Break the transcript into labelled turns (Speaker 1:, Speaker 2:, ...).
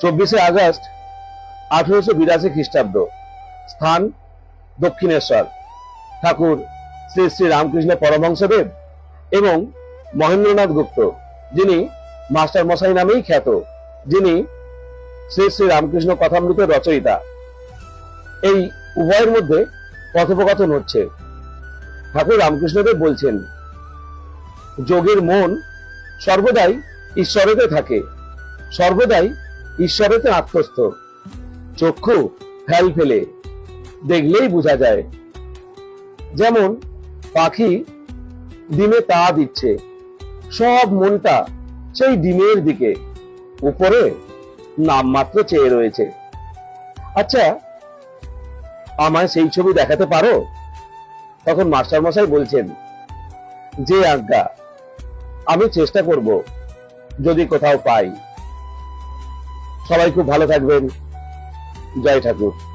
Speaker 1: চব্বিশে আগস্ট আঠেরোশো বিরাশি খ্রিস্টাব্দ। স্থান দক্ষিণেশ্বর। ঠাকুর শ্রী শ্রী রামকৃষ্ণ পরমহংসদেব এবং মহেন্দ্রনাথ গুপ্ত, যিনি মাস্টার মশাই নামেই খ্যাত, যিনি শ্রী শ্রী রামকৃষ্ণ কথামৃতের রচয়িতা। এই উভয়ের মধ্যে কথোপকথন হচ্ছে। ঠাকুর রামকৃষ্ণদেব বলছেন, যোগের মন সর্বদাই ঈশ্বরেতে থাকে। সর্বদাই ঈশ্বরেতে আত্মস্থ। চক্ষু ফেল ফেলে, দেখলেই বোঝা যায়। যেমন পাখি ডিমে তা দিচ্ছে, সব মনটা সেই ডিমের দিকে, উপরে নামমাত্র চেয়ে রয়েছে। আচ্ছা আমায় সেই ছবি দেখাতে পারো? তখন মাস্টার মশাই বলছেন, যে আজ্ঞা, আমি চেষ্টা করব, যদি কোথাও পাই। সবাই খুব ভালো থাকবেন। জয় ঠাকুর।